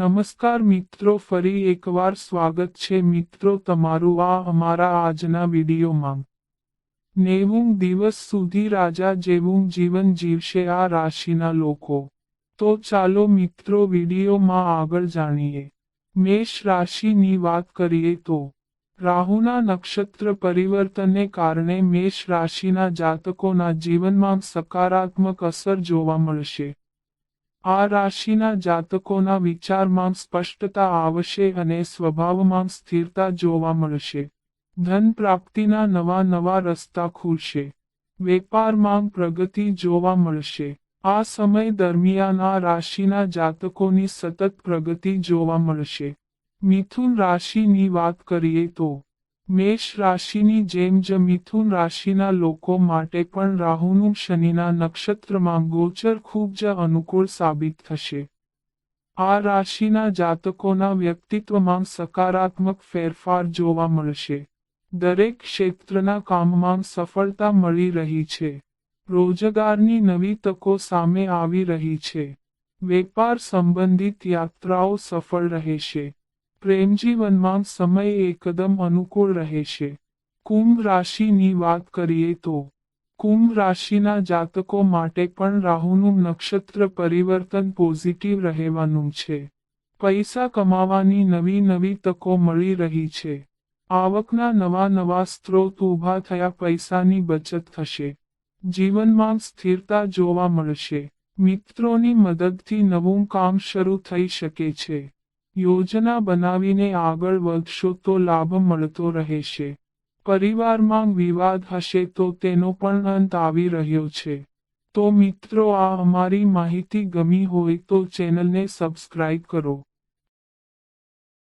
નમસ્કાર મિત્રો, ફરી એકવાર સ્વાગત છે મિત્રો તમારું આ અમારા આજના વિડીયોમાં. નેવું દિવસ સુધી રાજા જેવું જીવન જીવશે આ રાશિના લોકો. તો ચાલો મિત્રો વિડીયોમાં આગળ જાણીએ. મેષ રાશિની વાત કરીએ તો, રાહુના નક્ષત્ર પરિવર્તનને કારણે મેષ રાશિના જાતકોના જીવનમાં સકારાત્મક અસર જોવા મળશે. આ રાશિના જાતકોના વિચારમાં સ્પષ્ટતા આવશે અને સ્વભાવમાં સ્થિરતા જોવા મળશે. ધન પ્રાપ્તિના નવા નવા રસ્તા ખુલશે. વેપારમાં પ્રગતિ જોવા મળશે. આ સમય દરમિયાન આ રાશિના જાતકોની સતત પ્રગતિ જોવા મળશે. મિથુન રાશિની વાત કરીએ તો મેષ રાશિની જેમ જ મિથુન રાશિના લોકો માટે પણ રાહુનું શનિના નક્ષત્રમાં ગોચર ખૂબ જ અનુકૂળ સાબિત થશે. આ રાશિના જાતકોના વ્યક્તિત્વમાં સકારાત્મક ફેરફાર જોવા મળશે. દરેક ક્ષેત્રના કામમાં સફળતા મળી રહી છે. રોજગારની નવી તકો સામે આવી રહી છે. વેપાર સંબંધિત યાત્રાઓ સફળ રહેશે. પ્રેમજીવનમાં સમય એકદમ અનુકૂળ રહેશે કુંભ રાશિની વાત કરીએ તો, કુંભ રાશિના જાતકો માટે પણ રાહુનું નક્ષત્ર પરિવર્તન પોઝિટિવ રહેવાનું છે. પૈસા કમાવાની નવી નવી તકો મળી રહી છે. આવકના નવા નવા સ્ત્રોત ઊભા થયા પૈસાની બચત થશે. જીવનમાં સ્થિરતા જોવા મળશે. મિત્રોની મદદથી નવું કામ શરૂ થઈ શકે છે. યોજના બનાવીને આગળ વધશો તો લાભ મળતો રહેશે. પરિવારમાં વિવાદ હશે તો તેનો પણ અંત આવી રહ્યો છે. તો મિત્રો, આ અમારી માહિતી ગમી હોય તો ચેનલને સબસ્ક્રાઇબ કરો.